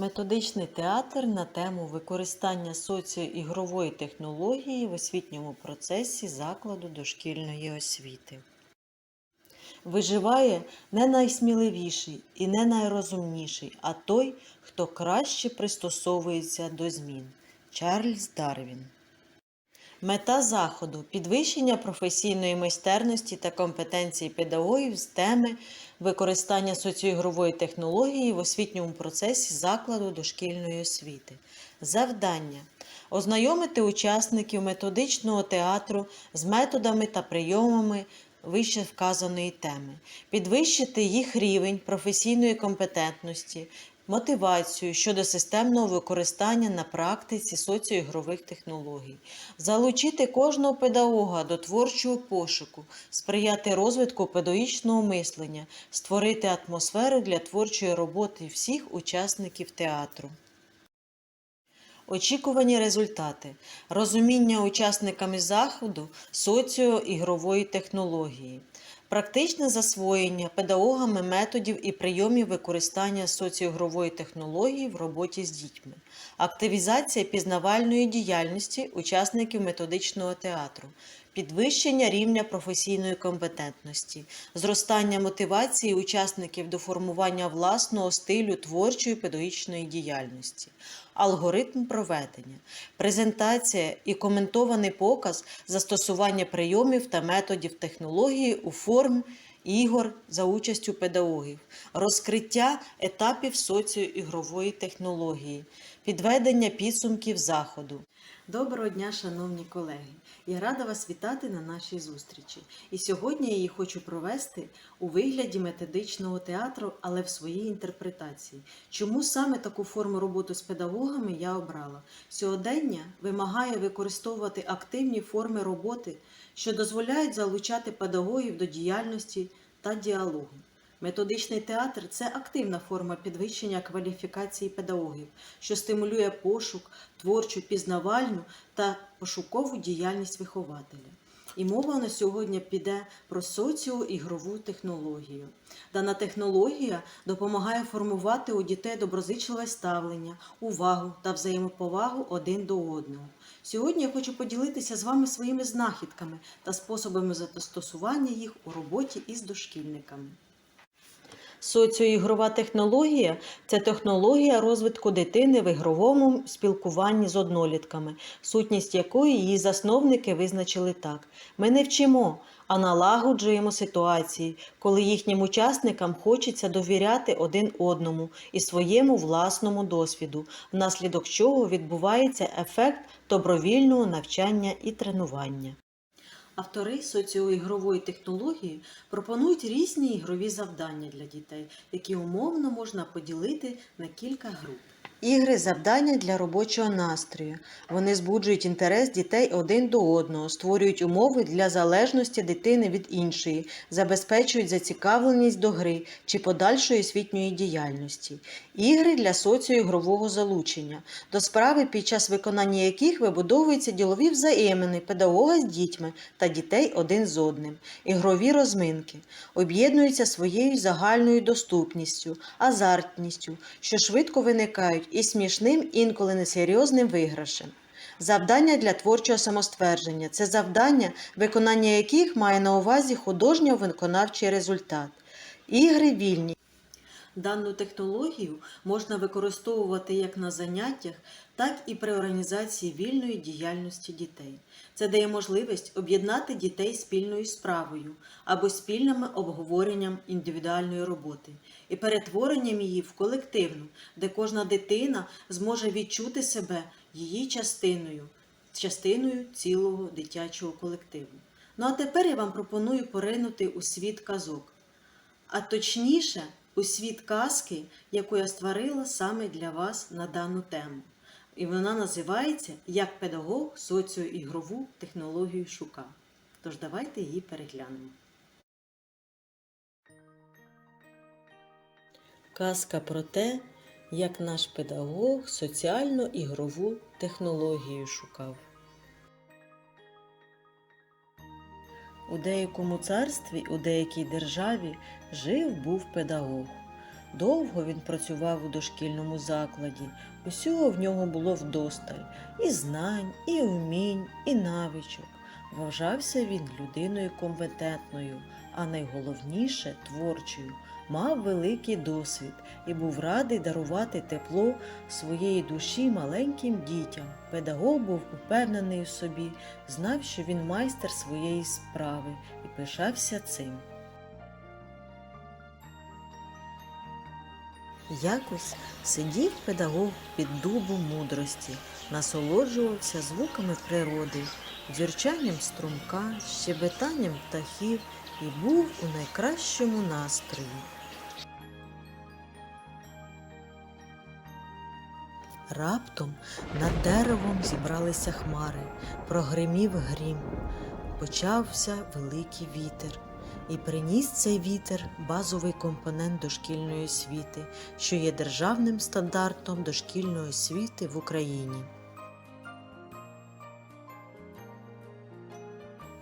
Методичний театр на тему використання соціоігрової технології в освітньому процесі закладу дошкільної освіти. Виживає не найсміливіший і не найрозумніший, а той, хто краще пристосовується до змін. Чарльз Дарвін. Мета заходу підвищення професійної майстерності та компетенції педагогів з теми використання соціоігрової технології в освітньому процесі закладу дошкільної освіти. Завдання ознайомити учасників методичного театру з методами та прийомами вище вказаної теми, підвищити їх рівень професійної компетентності, мотивацію щодо системного використання на практиці соціоігрових технологій, залучити кожного педагога до творчого пошуку, сприяти розвитку педагогічного мислення, створити атмосферу для творчої роботи всіх учасників театру. Очікувані результати. Розуміння учасниками заходу соціоігрової технології. Практичне засвоєння педагогами методів і прийомів використання соціогрової технології в роботі з дітьми. Активізація пізнавальної діяльності учасників методичного театру. Підвищення рівня професійної компетентності, зростання мотивації учасників до формування власного стилю творчої педагогічної діяльності, алгоритм проведення, презентація і коментований показ застосування прийомів та методів технології у формі ігор за участю педагогів, розкриття етапів соціоігрової технології, підведення підсумків заходу. Доброго дня, шановні колеги! Я рада вас вітати на нашій зустрічі. І сьогодні я її хочу провести у вигляді методичного театру, але в своїй інтерпретації. Чому саме таку форму роботи з педагогами я обрала? Сьогодення вимагає використовувати активні форми роботи, що дозволяють залучати педагогів до діяльності та діалогу. Методичний театр це активна форма підвищення кваліфікації педагогів, що стимулює пошук, творчу, пізнавальну та пошукову діяльність вихователя. І мова на сьогодні піде про соціоігрову технологію. Дана технологія допомагає формувати у дітей доброзичливе ставлення, увагу та взаємоповагу один до одного. Сьогодні я хочу поділитися з вами своїми знахідками та способами застосування їх у роботі із дошкільниками. Соціоігрова технологія це технологія розвитку дитини в ігровому спілкуванні з однолітками, сутність якої її засновники визначили так: ми не вчимо, а налагоджуємо ситуації, коли їхнім учасникам хочеться довіряти один одному і своєму власному досвіду, внаслідок чого відбувається ефект добровільного навчання і тренування. Автори соціоігрової технології пропонують різні ігрові завдання для дітей, які умовно можна поділити на кілька груп. Ігри завдання для робочого настрою. Вони збуджують інтерес дітей один до одного, створюють умови для залежності дитини від іншої, забезпечують зацікавленість до гри чи подальшої освітньої діяльності. Ігри для соціоігрового залучення, до справи, під час виконання яких вибудовуються ділові взаємини педагога з дітьми та дітей один з одним. Ігрові розминки об'єднуються своєю загальною доступністю, азартністю, що швидко виникають із смішним, інколи несерйозним виграшем. Завдання для творчого самоствердження це завдання, виконання яких має на увазі художньо-виконавчий результат. Ігри вільні. Дану технологію можна використовувати як на заняттях, так і при організації вільної діяльності дітей. Це дає можливість об'єднати дітей спільною справою або спільним обговоренням індивідуальної роботи і перетворенням її в колективну, де кожна дитина зможе відчути себе її частиною, частиною цілого дитячого колективу. Ну а тепер я вам пропоную поринути у світ казок, а точніше у світ казки, яку я створила саме для вас на дану тему. І вона називається Як педагог соціоігрову технологію шукав. Тож давайте її переглянемо. Казка про те, як наш педагог соціально-ігрову технологію шукав. У деякому царстві, у деякій державі жив був педагог. Довго він працював у дошкільному закладі. Усього в нього було вдосталь і знань, і умінь, і навичок. Вважався він людиною компетентною, а найголовніше творчою. Мав великий досвід і був радий дарувати тепло своєї душі маленьким дітям. Педагог був упевнений у собі, знав, що він майстер своєї справи і пишався цим. Якось сидів педагог під дубом мудрості, насолоджувався звуками природи, дзюрчанням струмка, щебетанням птахів і був у найкращому настрої. Раптом над деревом зібралися хмари, прогримів грім, почався великий вітер. І приніс цей вітер базовий компонент дошкільної освіти, що є державним стандартом дошкільної освіти в Україні.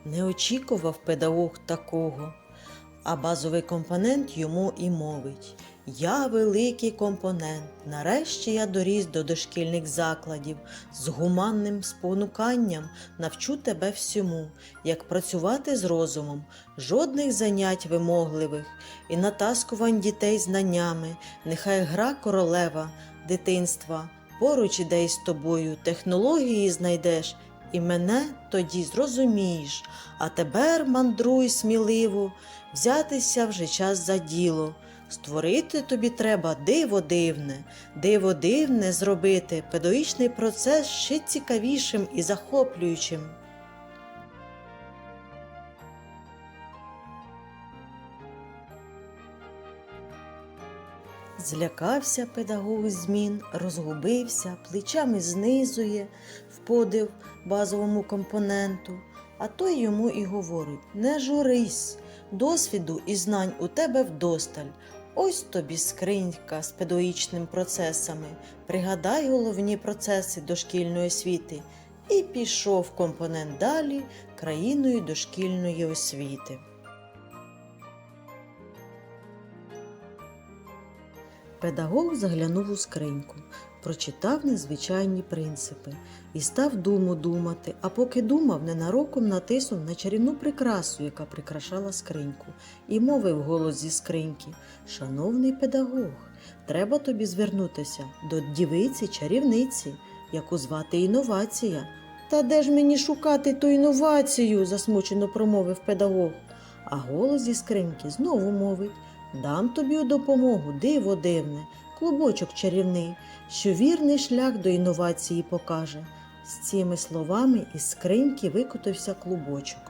Не очікував педагог такого, а базовий компонент йому і мовить. Я великий компонент. Нарешті я доріс до дошкільних закладів. З гуманним спонуканням навчу тебе всьому, як працювати з розумом, жодних занять вимогливих. І натаскувань дітей знаннями, нехай гра королева дитинства, поруч іде із тобою, технології знайдеш. І мене тоді зрозумієш, а тепер мандруй сміливо, взятися вже час за діло. Створити тобі треба диво дивне, диво дивне зробити педагогічний процес ще цікавішим і захоплюючим. Злякався педагог змін, розгубився, плечами знизує в подив базовому компоненту, а той йому і говорить: не журись, досвіду і знань у тебе вдосталь. Ось тобі скринька з педагогічними процесами. Пригадай головні процеси дошкільної освіти. І пішов компонент далі країною дошкільної освіти. Педагог заглянув у скриньку, прочитав незвичайні принципи і став думу думати, а поки думав, ненароком натиснув на чарівну прикрасу, яка прикрашала скриньку, і мовив голос зі скриньки Шановний педагог, треба тобі звернутися до дівиці чарівниці, яку звати інновація. Та де ж мені шукати ту інновацію? засмучено промовив педагог. А голос зі скриньки знову мовить Дам тобі допомогу диво дивне, клубочок чарівний, що вірний шлях до інновації покаже. З цими словами із скриньки викотився клубочок.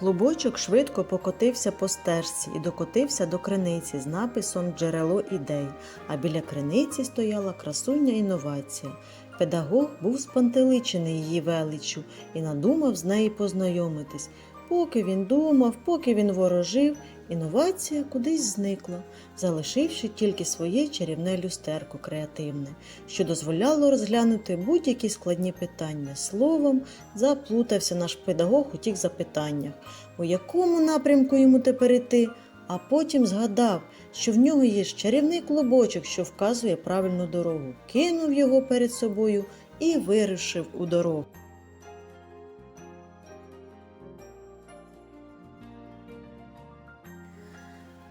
Клубочок швидко покотився по стежці і докотився до криниці з написом Джерело ідей, а біля криниці стояла красуня інновація. Педагог був спантеличений її величчю і надумав з нею познайомитись. Поки він думав, поки він ворожив, інновація кудись зникла, залишивши тільки своє чарівне люстерко креативне, що дозволяло розглянути будь-які складні питання. Словом, заплутався наш педагог у тих запитаннях, у якому напрямку йому тепер іти, а потім згадав, що в нього є ж чарівний клубочок, що вказує правильну дорогу, кинув його перед собою і вирушив у дорогу.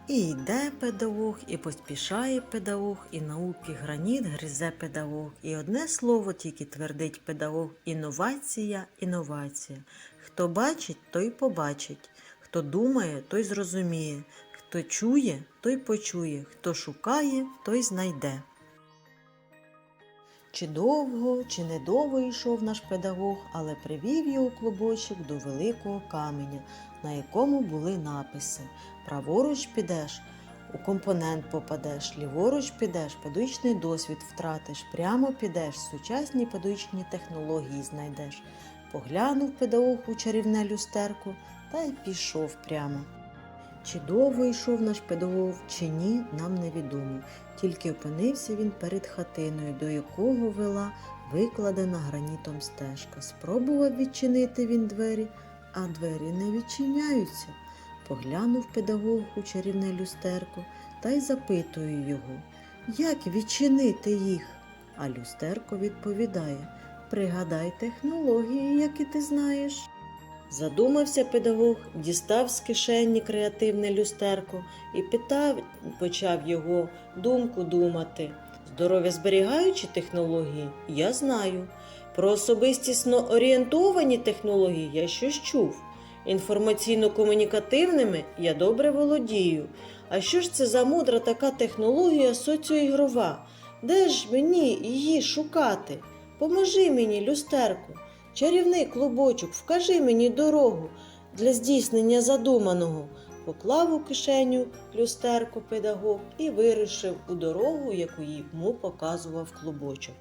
І йде педагог, і поспішає педагог, і науки граніт гризе педагог. І одне слово тільки твердить педагог інновація, інновація. Хто бачить, той побачить, хто думає, той зрозуміє, хто чує, той почує, хто шукає, той знайде. Чи довго, чи недовго йшов наш педагог, але привів його клубочок до великого каменя, на якому були написи Праворуч підеш, у компонент попадеш, ліворуч підеш, педагогічний досвід втратиш, прямо підеш, сучасні педагогічні технології знайдеш. Поглянув педагог у чарівне люстерко та й пішов прямо. Чи довго йшов наш педагог, чи ні, нам невідомо. Тільки опинився він перед хатиною, до якого вела викладена гранітом стежка. Спробував відчинити він двері, а двері не відчиняються. Поглянув педагог у чарівне люстерко та й запитує його, як відчинити їх. А люстерко відповідає Пригадай технології, які ти знаєш. Задумався педагог, дістав з кишені креативне люстерко і питав, почав його думку думати. Здоров'я зберігаючі технології я знаю. Про особистісно орієнтовані технології я щось чув. Інформаційно-комунікативними я добре володію. А що ж це за мудра така технологія соціоігрова? Де ж мені її шукати? Поможи мені, люстерку. Чарівний клубочок, вкажи мені дорогу для здійснення задуманого. Поклав у кишеню люстерку педагог і вирушив у дорогу, яку йому показував клубочок.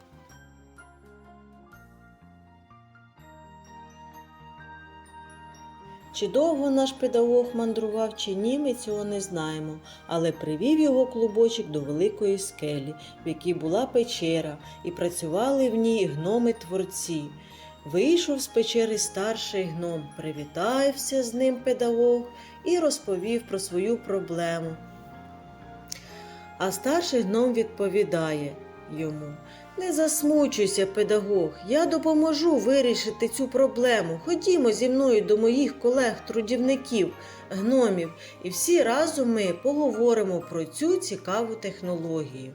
Чи довго наш педагог мандрував, чи ні, ми цього не знаємо, але привів його клубочок до великої скелі, в якій була печера, і працювали в ній гноми-творці. Вийшов з печери старший гном, привітався з ним педагог і розповів про свою проблему. А старший гном відповідає йому: Не засмучуйся, педагог, я допоможу вирішити цю проблему. Ходімо зі мною до моїх колег-трудівників, гномів, і всі разом ми поговоримо про цю цікаву технологію.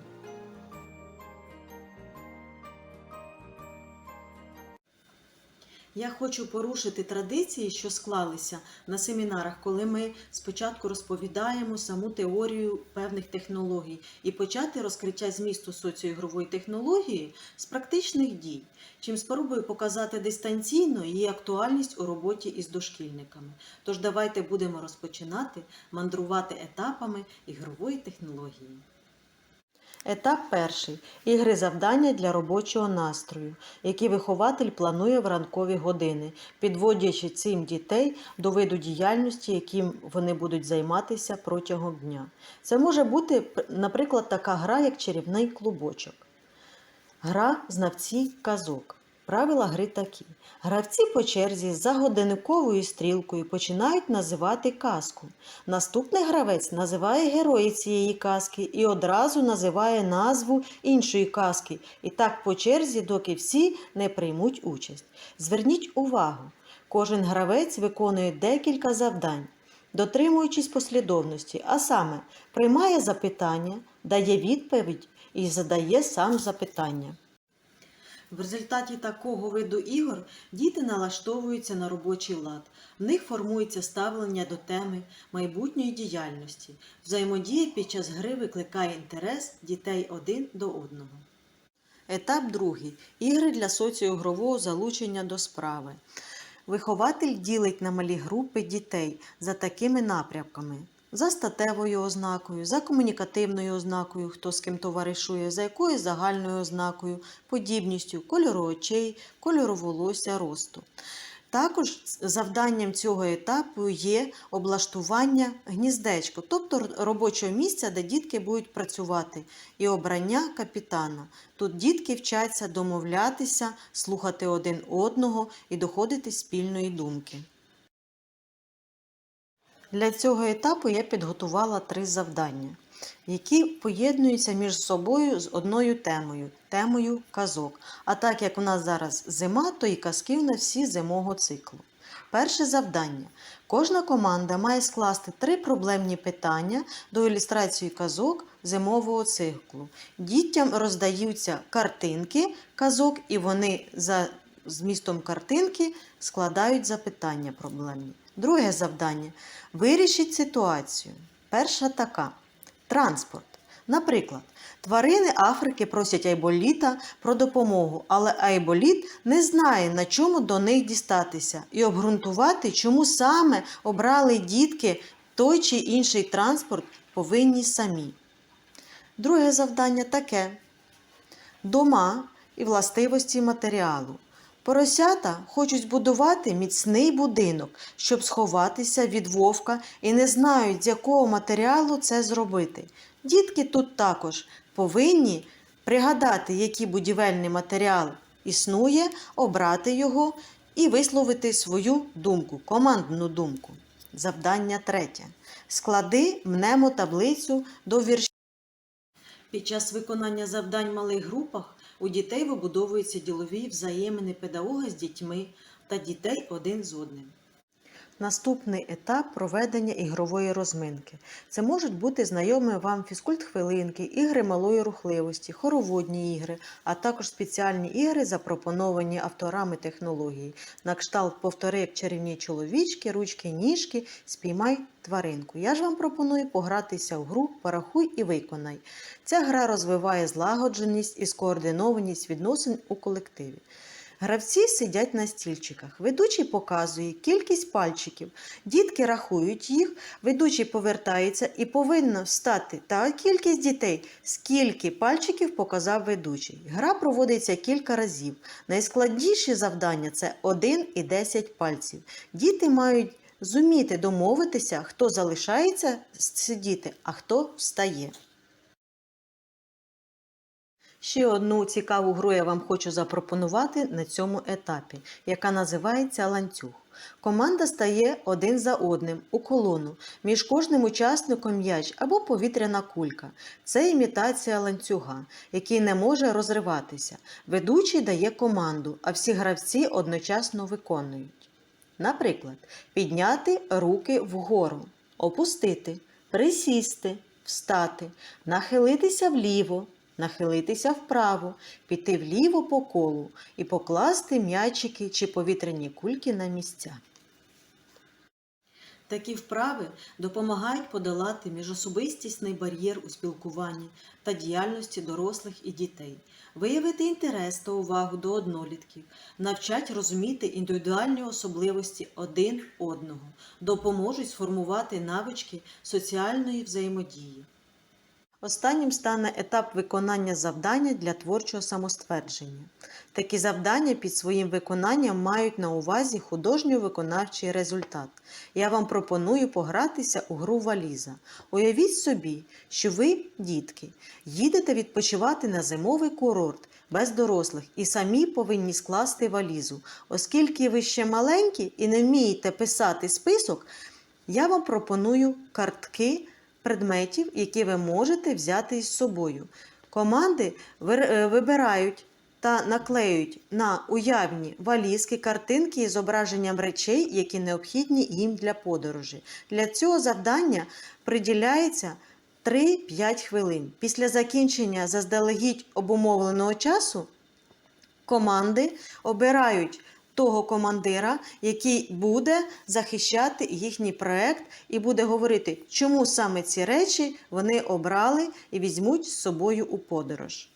Я хочу порушити традиції, що склалися на семінарах, коли ми спочатку розповідаємо саму теорію певних технологій і почати розкриття змісту соціоігрової технології з практичних дій, чим спробую показати дистанційно її актуальність у роботі із дошкільниками. Тож давайте будемо розпочинати мандрувати етапами ігрової технології. Етап перший ігри завдання для робочого настрою, які вихователь планує в ранкові години, підводячи цим дітей до виду діяльності, яким вони будуть займатися протягом дня. Це може бути, наприклад, така гра, як чарівний клубочок. Гра знавці казок. Правила гри такі: гравці по черзі за годинниковою стрілкою починають називати казку. Наступний гравець називає герої цієї казки і одразу називає назву іншої казки. І так по черзі, доки всі не приймуть участь. Зверніть увагу, кожен гравець виконує декілька завдань, дотримуючись послідовності, а саме приймає запитання, дає відповідь і задає сам запитання. В результаті такого виду ігор діти налаштовуються на робочий лад. В них формується ставлення до теми майбутньої діяльності. Взаємодія під час гри викликає інтерес дітей один до одного. Етап другий. Ігри для соціоігрового залучення до справи. Вихователь ділить на малі групи дітей за такими напрямками: за статевою ознакою, за комунікативною ознакою, хто з ким товаришує, за якою загальною ознакою, подібністю, кольору очей, кольору волосся, росту. Також завданням цього етапу є облаштування гніздечко, тобто робочого місця, де дітки будуть працювати, і обрання капітана. Тут дітки вчаться домовлятися, слухати один одного і доходити спільної думки. Для цього етапу я підготувала три завдання, які поєднуються між собою з одною темою темою казок. А так як у нас зараз зима, то і казки у нас всі зимового циклу. Перше завдання. Кожна команда має скласти три проблемні питання до ілюстрації казок зимового циклу. Дітям роздаються картинки казок, і вони за змістом картинки складають запитання проблемні. Друге завдання. Вирішіть ситуацію. Перша така: транспорт. Наприклад, тварини Африки просять Айболіта про допомогу, але Айболіт не знає, на чому до них дістатися, і обґрунтувати, чому саме обрали дітки той чи інший транспорт повинні самі. Друге завдання таке: дома і властивості матеріалу. Поросята хочуть збудувати міцний будинок, щоб сховатися від вовка і не знають, з якого матеріалу це зробити. Дітки тут також повинні пригадати, який будівельний матеріал існує, обрати його і висловити свою думку, командну думку. Завдання третє. Склади мнемотаблицю до віршів. Під час виконання завдань в малих групах у дітей вибудовуються ділові взаємини педагога з дітьми та дітей один з одним. Наступний етап проведення ігрової розминки. Це можуть бути знайомі вам фізкульт-хвилинки, ігри малої рухливості, хороводні ігри, а також спеціальні ігри, запропоновані авторами технології. На кшталт повтори як чарівні чоловічки, ручки, ніжки, спіймай тваринку. Я ж вам пропоную погратися в гру Порахуй і виконай. Ця гра розвиває злагодженість і скоординованість відносин у колективі. Гравці сидять на стільчиках. Ведучий показує кількість пальчиків. Дітки рахують їх, ведучий повертається і повинна встати та кількість дітей, скільки пальчиків показав ведучий. Гра проводиться кілька разів. Найскладніші завдання це 1 і 10 пальців. Діти мають зуміти домовитися, хто залишається сидіти, а хто встає. Ще одну цікаву гру я вам хочу запропонувати на цьому етапі, яка називається ланцюг. Команда стає один за одним у колону. Між кожним учасником м'яч або повітряна кулька. Це імітація ланцюга, який не може розриватися. Ведучий дає команду, а всі гравці одночасно виконують. Наприклад, підняти руки вгору, опустити, присісти, встати, нахилитися вліво, нахилитися вправо, піти вліво по колу і покласти м'ячики чи повітряні кульки на місця. Такі вправи допомагають подолати міжособистісний бар'єр у спілкуванні та діяльності дорослих і дітей, виявити інтерес та увагу до однолітків, навчать розуміти індивідуальні особливості один одного, допоможуть сформувати навички соціальної взаємодії. Останнім стане етап виконання завдання для творчого самоствердження. Такі завдання під своїм виконанням мають на увазі художньо-виконавчий результат. Я вам пропоную погратися у гру валіза. Уявіть собі, що ви, дітки, їдете відпочивати на зимовий курорт без дорослих і самі повинні скласти валізу. Оскільки ви ще маленькі і не вмієте писати список, я вам пропоную картки предметів, які ви можете взяти із собою. Команди е, вибирають та наклеюють на уявні валізки картинки із зображенням речей, які необхідні їм для подорожі. Для цього завдання приділяється 3-5 хвилин. Після закінчення заздалегідь обумовленого часу команди обирають того командира, який буде захищати їхній проект і буде говорити, чому саме ці речі вони обрали і візьмуть з собою у подорож.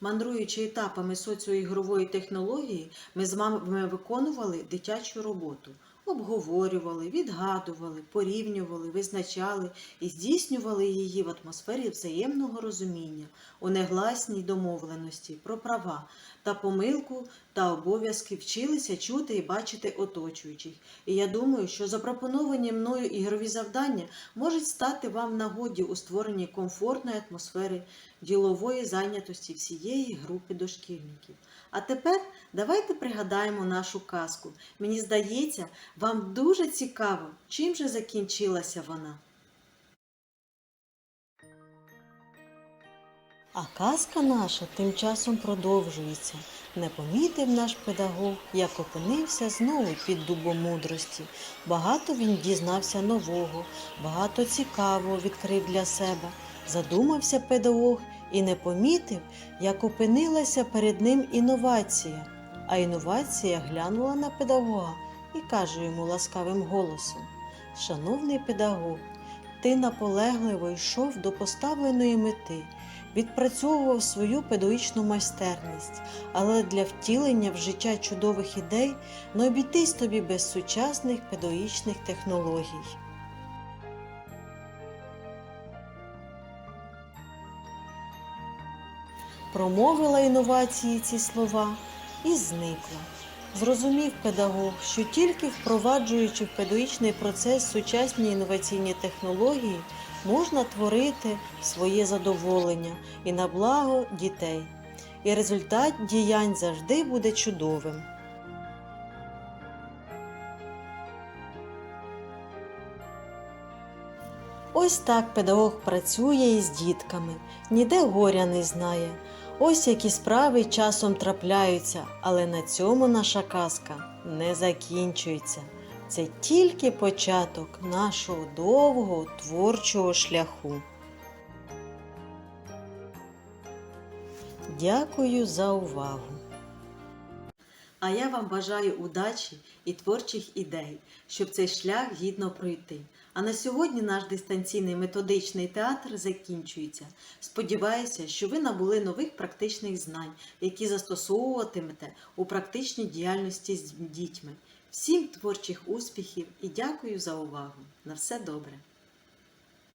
Мандруючи етапами соціоігрової технології, ми з вами виконували дитячу роботу. Обговорювали, відгадували, порівнювали, визначали і здійснювали її в атмосфері взаємного розуміння, у негласній домовленості про права та помилку та обов'язки вчилися чути і бачити оточуючих. І я думаю, що запропоновані мною ігрові завдання можуть стати вам нагоді у створенні комфортної атмосфери ділової зайнятості всієї групи дошкільників. А тепер давайте пригадаємо нашу казку. Мені здається, вам дуже цікаво, чим же закінчилася вона. А казка наша тим часом продовжується. Не помітив наш педагог, як опинився знову під дубом мудрості. Багато він дізнався нового, багато цікавого відкрив для себе. Задумався педагог і не помітив, як опинилася перед ним інновація. А інновація глянула на педагога і каже йому ласкавим голосом: Шановний педагог, ти наполегливо йшов до поставленої мети, відпрацьовував свою педагогічну майстерність, але для втілення в життя чудових ідей не обійтись тобі без сучасних педагогічних технологій. Промовила інновації ці слова і зникла. Зрозумів педагог, що тільки впроваджуючи в педагогічний процес сучасні інноваційні технології, можна творити своє задоволення і на благо дітей. І результат діянь завжди буде чудовим. Ось так педагог працює із дітками, ніде горя не знає. Ось які справи часом трапляються, але на цьому наша казка не закінчується. Це тільки початок нашого довгого творчого шляху. Дякую за увагу. А я вам бажаю удачі і творчих ідей, щоб цей шлях гідно пройти. А на сьогодні наш дистанційний методичний театр закінчується. Сподіваюся, що ви набули нових практичних знань, які застосовуватимете у практичній діяльності з дітьми. Всім творчих успіхів і дякую за увагу. На все добре!